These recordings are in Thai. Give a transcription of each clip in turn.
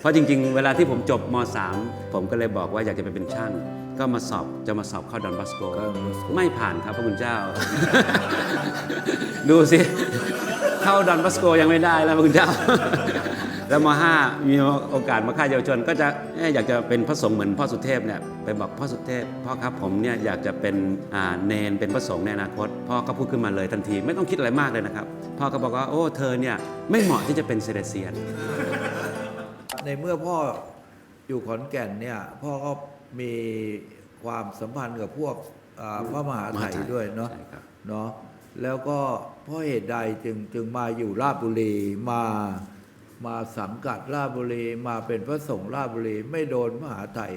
เพราะจริง ๆ เวลาที่ผมจบม .3 ผมก็เลยบอกว่าอยากจะไปเป็นช่าง ก็มาสอบจะมาสอบเข้าดอนบัสโกเข้า Don Bosco ไม่ผ่านครับพระคุณเจ้า ดูสิ เข้าดอนบัสโกยังไม่ได้แล้วพระคุณเจ้า แล้วม .5 มีโอกาสมาค่ายเยาวชน ก็จะเอ๊ะอยากจะเป็นพระสงฆ์เหมือนพ่อสุเทพเนี่ยไปบอกพ่อสุเทพพ่อครับผมเนี่ยอยากจะเป็นอ่าเนนเป็นพระสงฆ์ในอนาคต พ่อก็พูดขึ้นมาเลยทันที ไม่ต้องคิดอะไรมากเลยนะครับ พ่อก็บอกว่าโอ้เธอเนี่ยไม่เหมาะที่จะเป็นเซเลเซียน ในเมื่อพ่ออยู่ขอนแก่นเนี่ย พ่อก็มีความสัมพันธ์กับพวกอ่าพระมหาไทยมหาไทยด้วยเนาะใช่ครับ เนาะแล้วก็เพราะเหตุใดจึงจึงมาอยู่ราชบุรีมามาสังกัดราชบุรีมาเป็นพระสงฆ์ราชบุรีไม่โดนมหาไทย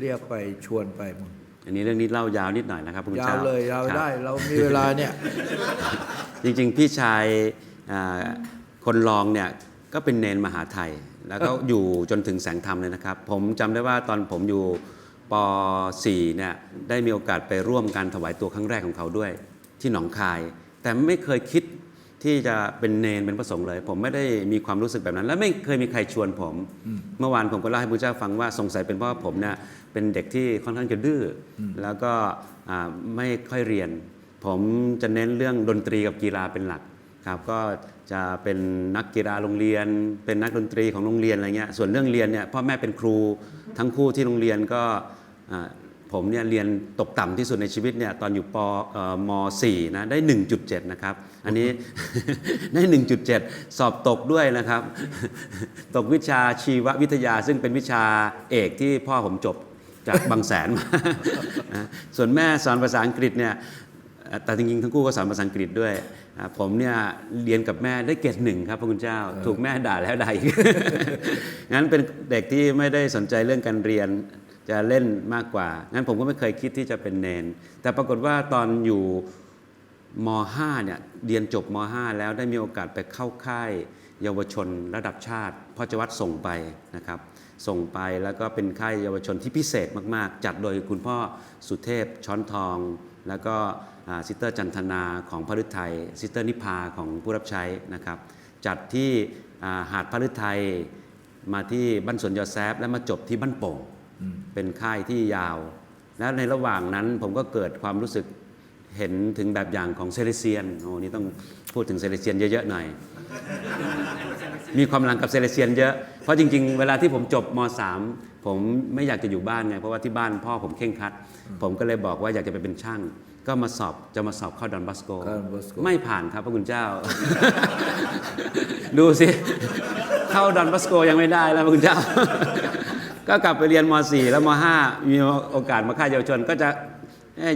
เรียกไปชวนไปมึงอันนี้เรื่องนี้เล่ายาวนิดหน่อยนะครับพระคุณยาเจ้าวเลยยาวครับ ได้เรามีเวลาเนี่ย จริงๆ พี่ชายอ่าคนรองเนี่ย ก็เป็นเนนมหาไทย แล้วก็อยู่จนถึงแสงธรรมเลยนะครับ ผมจำได้ว่าตอนผมอยู่ป .4 เนี่ยได้มีโอกาสไปร่วมการถวายตัวครั้งแรกของเขาด้วย ที่หนองคาย แต่ไม่เคยคิดที่จะเป็นเนนเป็นพระสงฆ์เลย ผมไม่ได้มีความรู้สึกแบบนั้น และไม่เคยมีใครชวนผม เมื่อวานผมก็เล่าให้พระเจ้าฟังว่าสงสัยเป็นเพราะว่าผมเนี่ยเป็นเด็กที่ค่อนข้างจะดื้ออแล้วก็อ่าไม่ค่อยเรียน ผมจะเน้นเรื่องดนตรีกับกีฬาเป็นหลัก ครับก็จะเป็นนักกีฬาโรงเรียน เป็นนักดนตรีของโรงเรียนอะไรเงี้ยส่วนเรื่องเรียนเนี่ยพ่อแม่เป็นครูทั้งคู่ที่โรงเรียนก็ผมเนี่ยเรียนตกต่ำที่สุดในชีวิตเนี่ยตอนอยู่ปเอ่อม .4 นะได้ 1.7 นะครับ อันนี้ได้ 1.7 สอบตกด้วยนะครับ ตกวิชาชีววิทยาซึ่งเป็นวิชาเอกที่พ่อผมจบจากบางแสนมาส่วนแม่สอนภาษาอังกฤษเนี่ย แต่จริงๆทั้งคู่ก็สอนภาษาอังกฤษด้วยอ่าผมเนี่ยเรียนกับแม่ได้เกรดหนึ่งครับพระคุณเจ้า ถูกแม่ด่าแล้วด่าอีก งั้นเป็นเด็กที่ไม่ได้สนใจเรื่องการเรียนจะเล่นมากกว่า งั้นผมก็ไม่เคยคิดที่จะเป็นเนน แต่ปรากฏว่าตอนอยู่ม .5 เนี่ยเรียนจบม .5 แล้วได้มีโอกาสไปเข้าค่ายเยาวชนระดับชาติพ่อจวัดส่งไปนะครับ ส่งไปแล้วก็เป็นค่ายเยาวชนที่พิเศษมาก ๆ จัดโดยคุณพ่อสุเทพช้อนทอง แล้วก็อ่าซิสเตอร์จันทนาของพระฤทัยซิสเตอร์นิพาของผู้รับใช้นะครับ จัดที่อ่าหาดพระฤทัยมาที่บ้านสวนยอแซฟและมาจบที่บ้านโป่งเป็นค่ายที่ยาว แล้วในระหว่างนั้นผมก็เกิดความรู้สึกเห็นถึงแบบอย่างของเซเลเซียนโอ้นี่ต้องพูดถึงเซเลเซียนเยอะๆหน่อย มีความหลังกับเซเลเซียนเยอะ เพราะจริง ๆ เวลาที่ผมจบม .3 ผมไม่อยากจะอยู่บ้านไงเพราะว่าที่บ้านพ่อผมเข่งครัด ผมก็เลยบอกว่าอยากจะไปเป็นช่าง ก็มาสอบจะมาสอบเข้าดอนบัสโก เข้า Don Bosco ไม่ผ่านครับพระคุณเจ้า ดูสิ เข้าดอนบัสโกยังไม่ได้แล้วพระคุณเจ้า ก็กลับไปเรียนม .4 แล้วม .5 มีโอกาสมาค่ายเยาวชน ก็จะเ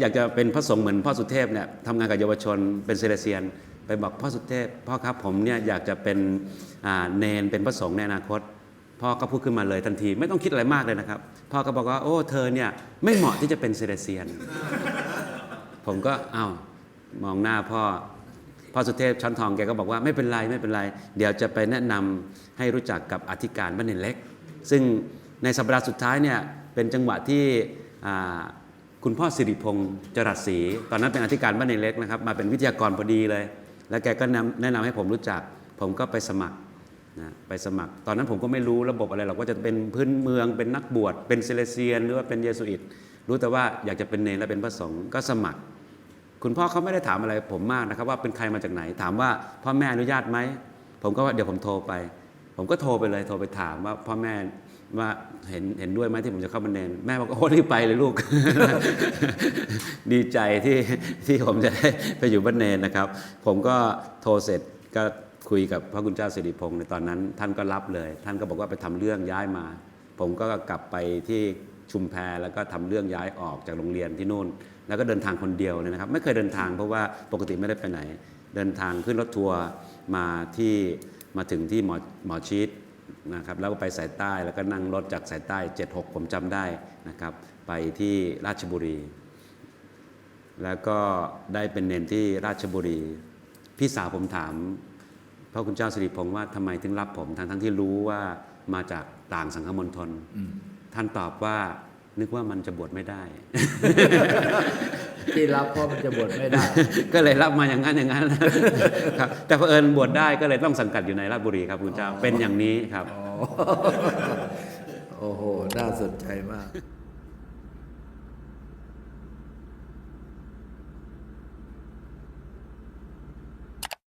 อยากจะเป็นพระสงฆ์เหมือนพ่อสุเทพเนี่ยทำงานกับเยาวชนเป็นเซเลเซียน ไปบอกพ่อสุเทพพ่อครับผมเนี่ยอยากจะเป็นเนนเป็นพระสงฆ์ในอนาคต พ่อก็พูดขึ้นมาเลยทันที ไม่ต้องคิดอะไรมากเลยนะครับ พ่อก็บอกว่าโอ้เธอเนี่ยไม่เหมาะที่จะเป็นเซเลเซียน ผมก็อ้าวมองหน้าพ่อพ่อสุเทพช้อนทองแกก็บอกว่าไม่เป็นไรไม่เป็นไร เดี๋ยวจะไปแนะนำให้รู้จักกับอธิการบ้านเนนเล็ก ซึ่งในสัปดาห์สุดท้ายเนี่ยเป็นจังหวะที่ คุณพ่อสิริพงษ์จรัสศรีตอนนั้นเป็นอธิการบ้านเนเล็กนะครับ มาเป็นวิทยากรพอดีเลย แล้วแกก็นำแนะนำให้ผมรู้จัก ผมก็ไปสมัครนะไปสมัคร ตอนนั้นผมก็ไม่รู้ระบบอะไรหรอกว่าจะเป็นพื้นเมือง เป็นนักบวช เป็นเซเลเซียน หรือว่าเป็นเยสุอิต รู้แต่ว่าอยากจะเป็นเนรและเป็นพระสงฆ์ก็สมัคร คุณพ่อเขาไม่ได้ถามอะไรผมมากนะครับ ว่าเป็นใครมาจากไหน ถามว่าพ่อแม่อนุญาตไหม ผมก็ว่าเดี๋ยวผมโทรไป ผมก็โทรไปเลย โทรไปถามว่าพ่อแม่ ว่าเห็นเห็นด้วยไหมที่ผมจะเข้ามาเนนแม่บอกโอ้รีบไปเลยลูก ดีใจที่ที่ผมจะได้ไปอยู่บ้านเนนนะครับ ผมก็โทรเสร็จก็คุยกับพระคุณเจ้าสิริพงษ์ในตอนนั้น ท่านก็รับเลย ท่านก็บอกว่าไปทำเรื่องย้ายมา ผมก็กลับไปที่ชุมแพแล้วก็ทำเรื่องย้ายออกจากโรงเรียนที่นู่น แล้วก็เดินทางคนเดียวเลยนะครับ ไม่เคยเดินทางเพราะว่าปกติไม่ได้ไปไหน เดินทางขึ้นรถทัวร์มาที่มาถึงที่หมอหมอชิด นะครับแล้วก็ไปสายใต้แล้วก็นั่งรถจากสายใต้ 76 ผมจำได้นะครับ ไปที่ราชบุรี แล้วก็ได้เป็นเนนที่ราชบุรี พี่สาวผมถามพระคุณเจ้าสิริพงษ์ว่าทำไมถึงรับผมทั้งทั้งที่รู้ว่ามาจากต่างสังคมณฑลท่านตอบว่านึกว่ามันจะบวชไม่ได้ ที่รับเพราะมันจะบวชไม่ได้ ก็เลยรับมาอย่างนั้นอย่างนั้นครับแต่เผอิญบวชได้ก็เลยต้องสังกัดอยู่ในราชบุรีครับคุณเจ้าเป็นอย่างนี้ครับอ๋อโอ้โห น่าสนใจมาก